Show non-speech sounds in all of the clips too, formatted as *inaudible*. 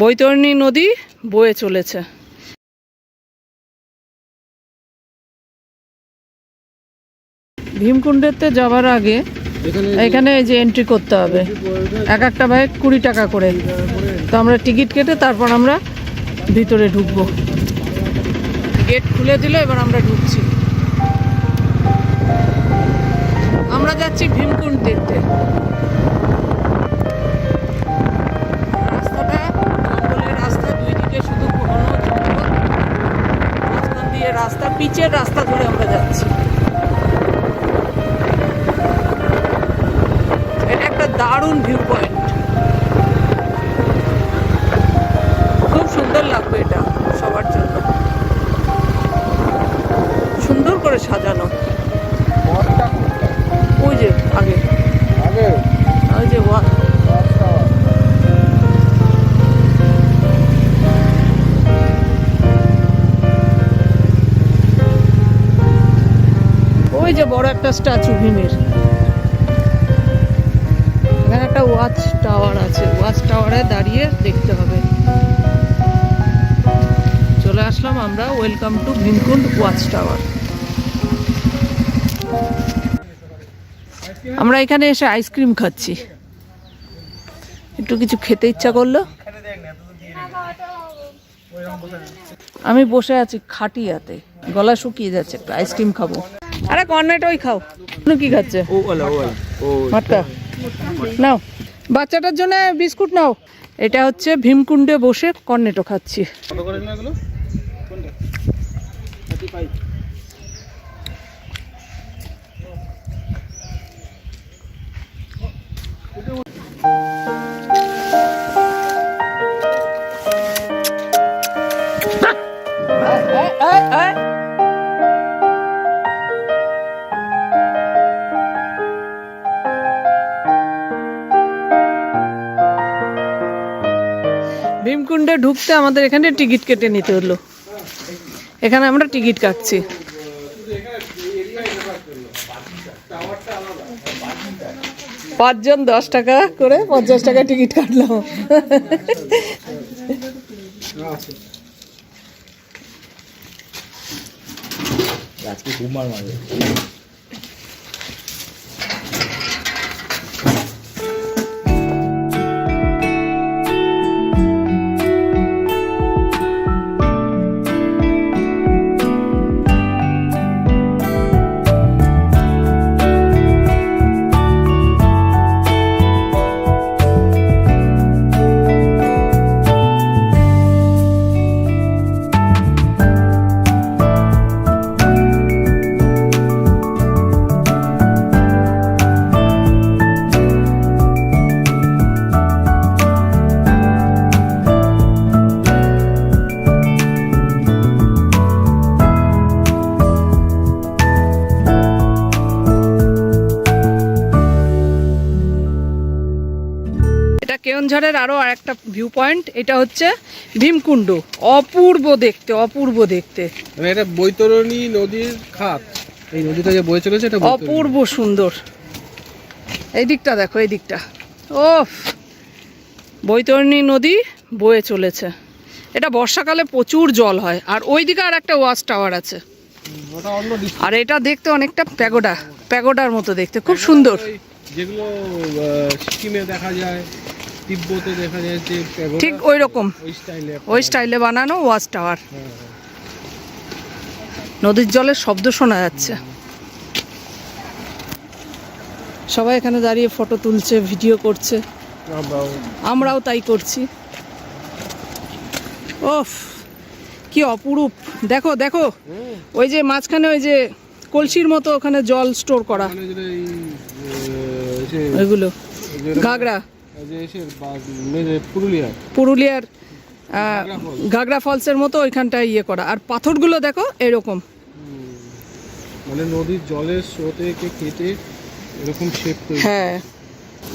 বৈতরণী নদী বয়ে চলেছে। ভীমকুণ্ডেতে যাওয়ার আগে এখানে এখানে এই যে এন্ট্রি করতে হবে। এক একটা বাইক কুড়ি টাকা করে। তো আমরা টিকিট কেটে তারপর আমরা ভিতরে ঢুকবো। গেট খুলে দিল এবার আমরা ঢুকছি। আমরা যাচ্ছি ভীমকুণ্ড দেখতে রাস্তা পিচের রাস্তা ধরে আমরা যাচ্ছি। এটা একটা দারুণ ভিউ পয়েন্ট যে বড় একটা স্ট্যাচু ভীমের। এখানে একটা ওয়াচ টাওয়ার আছে। ওয়াচ টাওয়ারে দাঁড়িয়ে দেখতে হবে। চলে আসলাম আমরা, welcome to Bhimkund watch tower. আমরা এখানে এসে আইসক্রিম খাচ্ছি। একটু কিছু খেতে ইচ্ছা করল? আমি বসে আছি খাটিয়াতে। গলা শুকিয়ে যাচ্ছে, একটু আইসক্রিম খাব। আরে কর্নেট ওই খাও। তুমি কি খাচ্ছে? নাও বাচ্চাটার জন্য বিস্কুট নাও। এটা হচ্ছে ভীমকুণ্ডে বসে কর্নেটো খাচ্ছি। কত করে না ঢুকতে আমাদের এখানে টিকিট কেটে নিতে হলো। এখানে আমরা টিকিট কাটছি। পাঁচজন দশ টাকা করে পঞ্চাশ টাকা টিকিট কাটলাম। আজকে ঘুমার এটা কেওনঝড়ের আরও আর একটা ভিউ পয়েন্ট এটা হচ্ছে ভীমকুণ্ড। অপূর্ব দেখতে অপূর্ব দেখতে। মানে এটা বৈতরণী নদীর খাত। এই নদীটা যে বয়ে চলেছে এটা অপূর্ব সুন্দর। এই দিকটা দেখো এই দিকটা। ও বৈতরণী নদী বয়ে চলেছে। এটা বর্ষাকালে প্রচুর জল হয় আর ওই দিকে আর একটা ওয়াচ টাওয়ার আছে। আর এটা দেখতে অনেকটা প্যাগোডা প্যাগোডার মতো দেখতে খুব সুন্দর। যেগুলো সিকিমে দেখা যায়। তিব্বতে দেখা যায় যে ঠিক ওই রকম। ওই স্টাইলে বানানো ওয়াচ টাওয়ার। হ্যাঁ, নদীর জলের শব্দ শোনা যাচ্ছে। সবাই এখানে দাঁড়িয়ে ফটো তুলছে ভিডিও করছে। আমরাও। তাই করছি। ওফ কি অপরূপ। দেখো দেখো। ওই যে মাঝখানে ওই যে কলসির মতো ওখানে জল স্টোর করা। ওইগুলো। যেটা- পুরুলিয়ার। ঘাগরা। ফলসের মতো ওইখানটায় ইয়ে করা। আর পাথরগুলো দেখো এরকম। মানে নদীর জলের স্রোতে কে কেটে এরকম শেপ তৈরি। হ্যাঁ।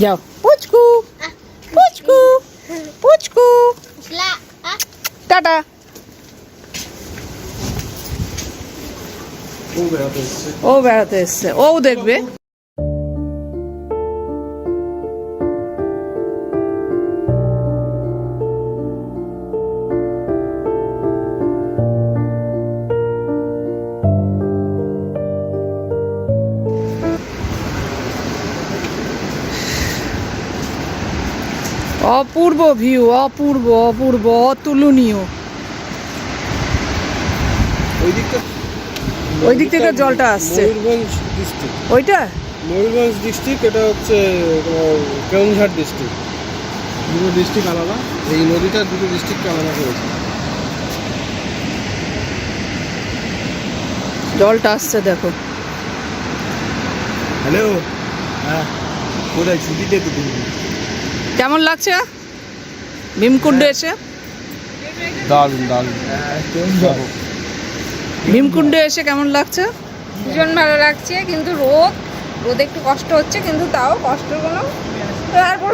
যাও। পুচকু পুচকু পুচকু। টাটা। ও বেড়াতে এসছে। ও দেখবে। অপূর্ব ভিউ অপূর্ব অপূর্ব অতুলনীয়। ওই দিকটা ওই দিক থেকে জলটা আসছে। ময়ূরভঞ্জ ডিস্ট্রিক্ট ওইটা? ময়ূরভঞ্জ ডিস্ট্রিক্ট এটা হচ্ছে কেউনঝাড় ডিস্ট্রিক্ট দুটো ডিস্ট্রিক্ট আলাদা। এই নদীটা দুটো ডিস্ট্রিক্টকে আলাদা করেছে। জলটা আসছে দেখো। হ্যালো হ্যাঁ কোথায় ছুটিতে তো তুমি? কেমন লাগছে? ভীমকুণ্ড এসে? দারুণ দারুণ। ভীমকুণ্ডে এসে কেমন লাগছে? ভীষণ ভালো লাগছে কিন্তু রোদ রোদে একটু কষ্ট হচ্ছে কিন্তু তাও কষ্ট কোনো তারপর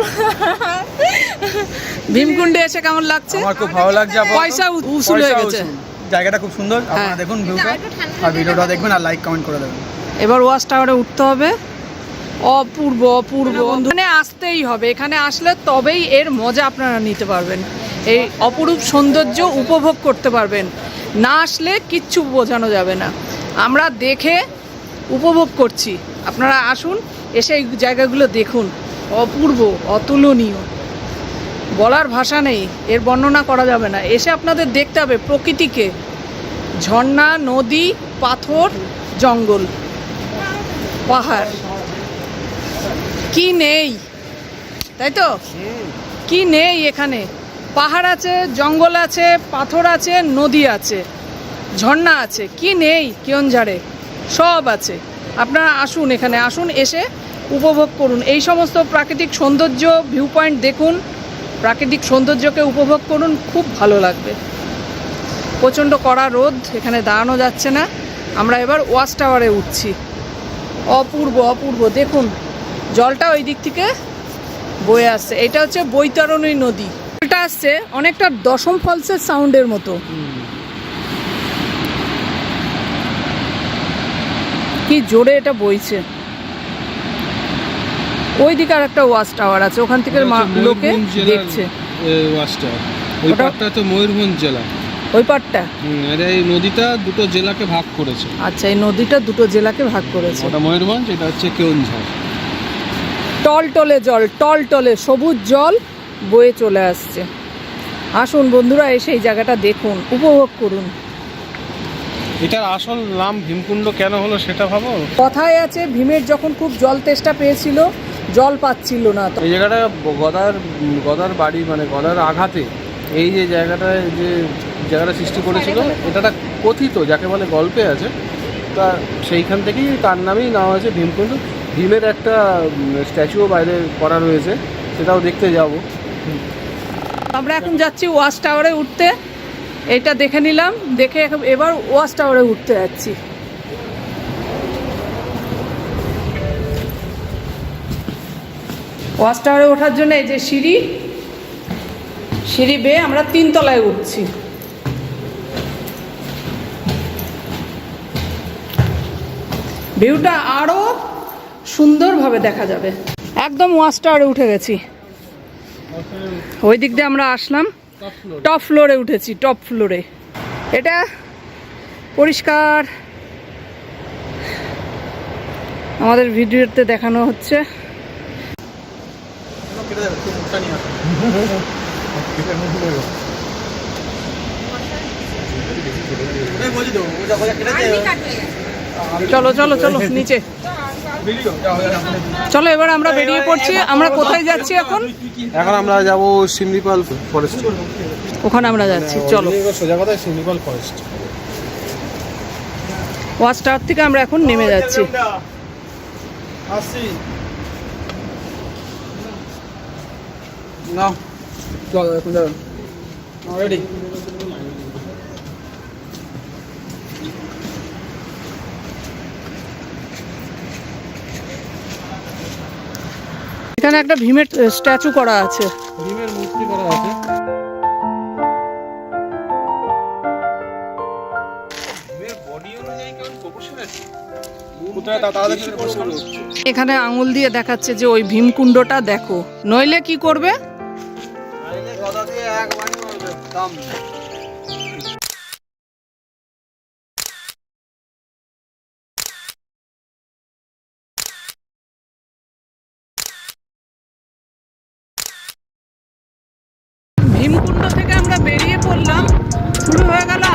ভীমকুণ্ডে এসে কেমন লাগছে? আমার খুব ভালো লাগছে পয়সা উসুল হয়ে গেছে। জায়গাটা খুব সুন্দর হ্যাঁ। আপনারা দেখুন ভিউটা আর ভিডিওটা দেখবেন আর লাইক কমেন্ট করে দেবেন। এবার ওয়াচ টাওয়ারে উঠতে হবে। অপূর্ব অপূর্ব। এখানে আসতেই হবে। এখানে আসলে তবেই এর মজা আপনারা নিতে পারবেন। এই অপরূপ সৌন্দর্য উপভোগ করতে পারবেন। না আসলে কিচ্ছু বোঝানো যাবে না। আমরা দেখে উপভোগ করছি। আপনারা আসুন, এসে এই জায়গাগুলো দেখুন। অপূর্ব, অতুলনীয়। বলার ভাষা নেই। এর বর্ণনা করা যাবে না। এসে আপনাদের দেখতে হবে প্রকৃতিকে। ঝর্ণা, নদী, পাথর, জঙ্গল, পাহাড়। কি নেই? তাই তো? কি নেই এখানে? পাহাড় আছে, জঙ্গল আছে, পাথর আছে, নদী আছে, ঝর্ণা আছে, কি নেই কেয়নঝাড়ে সব আছে। আপনারা আসুন এখানে, আসুন এসে উপভোগ করুন। এই সমস্ত প্রাকৃতিক সৌন্দর্য ভিউ পয়েন্ট দেখুন, প্রাকৃতিক সৌন্দর্যকে উপভোগ করুন, খুব ভালো লাগবে। প্রচণ্ড কড়া রোদ, এখানে দাঁড়ানো যাচ্ছে না। আমরা এবার ওয়াচ টাওয়ারে উঠছি। অপূর্ব অপূর্ব, দেখুন। জলটা ওই দিক থেকে বয়ে আসছে। এটা হচ্ছে বৈতরণী নদী। জলটা আসছে অনেকটা দশম ফলসের সাউন্ডের মতো। কি জোরে এটা বইছে। ওই দিকে আর একটা ওয়াচ টাওয়ার আছে ওখান থেকে লোকে দেখছে। ওয়াচটা ওই পাটটা তো ময়ূরভঞ্জ জেলা। ওই এই নদীটা দুটো জেলাকে ভাগ করেছে। আচ্ছা এই নদীটা দুটো জেলাকে ভাগ করেছে। ওটা ময়ূরভঞ্জ এটা হচ্ছে কেউনঝাড়। টলটলে জল টলটলে সবুজ জল বয়ে চলে আসছে। আসুন বন্ধুরা এসে এই জায়গাটা দেখুন উপভোগ করুন। এটার আসল নাম ভীমকুণ্ড কেন হলো সেটা ভাবো? কথায় আছে ভীমের যখন খুব জল তেষ্টা পেয়েছিল জল পাচ্ছিল না তো এই জায়গাটা গদার গদার বাড়ি মানে গদার আঘাতে এই যে জায়গাটায় যে জায়গাটা সৃষ্টি করেছিল এটা একটা কথিত যাকে বলে গল্পে আছে। তা সেইখান থেকেই তার নামেই নাম আছে ভীমকুণ্ড। ভীমের একটা স্ট্যাচুও বাইরে করা রয়েছে, সেটাও দেখতে যাব। আমরা এখন যাচ্ছি ওয়াচ টাওয়ারে উঠতে। এটা দেখে নিলাম, দেখে এবার ওয়াচ টাওয়ারে উঠতে যাচ্ছি। ওয়াচ টাওয়ারে ওঠার জন্য এই যে সিঁড়ি সিঁড়ি বেয়ে আমরা তিনতলায় উঠছি। ভিউটা আরও সুন্দরভাবে দেখা যাবে। একদম ওয়াচ টাওয়ারে উঠে গেছি। ওই দিক দিয়ে আমরা আসলাম। টপ ফ্লোরে উঠেছি টপ ফ্লোরে এটা পরিষ্কার। আমাদের ভিডিওতে দেখানো হচ্ছে। *laughs* চলো চলো চলো নিচে। চলো এবার আমরা বেরিয়ে পড়ছি। আমরা কোথায় যাচ্ছি এখন? এখন আমরা যাব সিমলিপাল ফরেস্ট ওখানে আমরা যাচ্ছি চলো। সোজা কথা সিমলিপাল ফরেস্ট ওয়াচ টাওয়ার থেকে আমরা এখন নেমে যাচ্ছি। আসি নাও চল এখন রেডি এখানে একটা ভীমের স্ট্যাচু করা আছে। ভীমের মূর্তি করা আছে। এখানে আঙুল দিয়ে দেখাচ্ছে যে ওই ভীমকুণ্ডটা দেখো। নইলে কি করবে? আরে